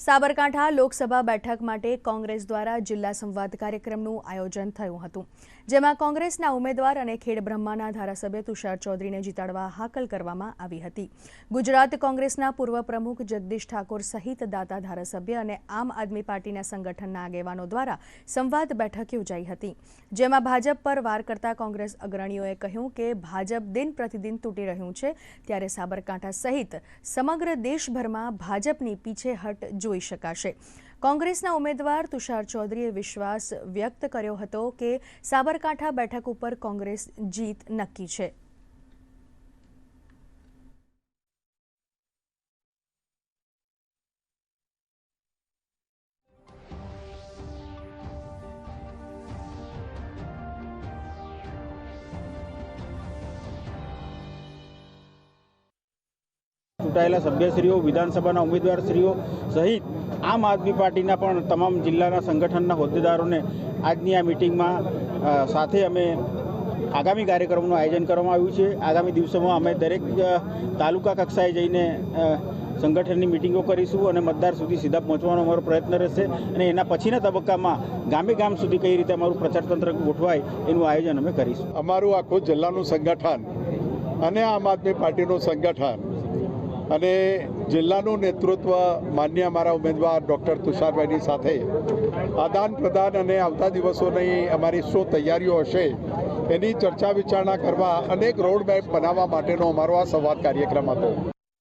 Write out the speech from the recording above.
સાબરકાંઠા લોકસભા બેઠક માટે કોંગ્રેસ દ્વારા જિલ્લા સંવાદ કાર્યક્રમનું આયોજન થયું હતું, જેમાં કોંગ્રેસના ઉમેદવાર અને ખેડબ્રહ્માના ધારાસભ્ય તુષાર ચૌધરીને જીતાડવા હાકલ કરવામાં આવી હતી. ગુજરાત કોંગ્રેસના પૂર્વ પ્રમુખ જગદીશ ઠાકોર સહિત દાતા ધારાસભ્ય અને આમ આદમી પાર્ટીના સંગઠનના આગેવાનો દ્વારા સંવાદ બેઠક યોજાઈ હતી, જેમાં ભાજપ પર વાર કરતા કોંગ્રેસ અગ્રણીઓએ કહ્યું કે ભાજપ દિન પ્રતિદિન તૂટી રહ્યું છે, ત્યારે સાબરકાંઠા સહિત સમગ્ર દેશભરમાં ભાજપની પીછેહટ જોઈ શકાશે. કોંગ્રેસના ઉમેદવાર તુષાર ચૌધરીએ વિશ્વાસ વ્યક્ત કર્યો હતો કે સાબરકાંઠા બેઠક ઉપર કોંગ્રેસ જીત નક્કી છે. ચૂંટાયેલા સભ્યશ્રીઓ, વિધાનસભાના ઉમેદવારશ્રીઓ સહિત આમ આદમી પાર્ટીના પણ તમામ જિલ્લાના સંગઠનના હોદ્દેદારોને આજની આ મિટિંગમાં સાથે અમે આગામી કાર્યક્રમનું આયોજન કરવામાં આવ્યું છે. આગામી દિવસોમાં અમે દરેક તાલુકા કક્ષાએ જઈને સંગઠનની મિટિંગો કરીશું અને મતદાર સુધી સીધા પહોંચવાનો અમારો પ્રયત્ન રહેશે અને એના પછીના તબક્કામાં ગામે ગામ સુધી કઈ રીતે અમારું પ્રચાર તંત્ર ગોઠવાય એનું આયોજન અમે કરીશું. અમારું આખું જિલ્લાનું સંગઠન અને આમ આદમી પાર્ટીનું સંગઠન અને જિલ્લાનું નેતૃત્વ માન્ય અમારા ઉમેદવાર ડૉક્ટર તુષારભાઈની સાથે આદાન પ્રદાન અને આવતા દિવસોની અમારી શું તૈયારીઓ હશે એની ચર્ચા વિચારણા કરવા અનેક રોડ મેપ બનાવવા માટેનો અમારો આ સંવાદ કાર્યક્રમ હતો.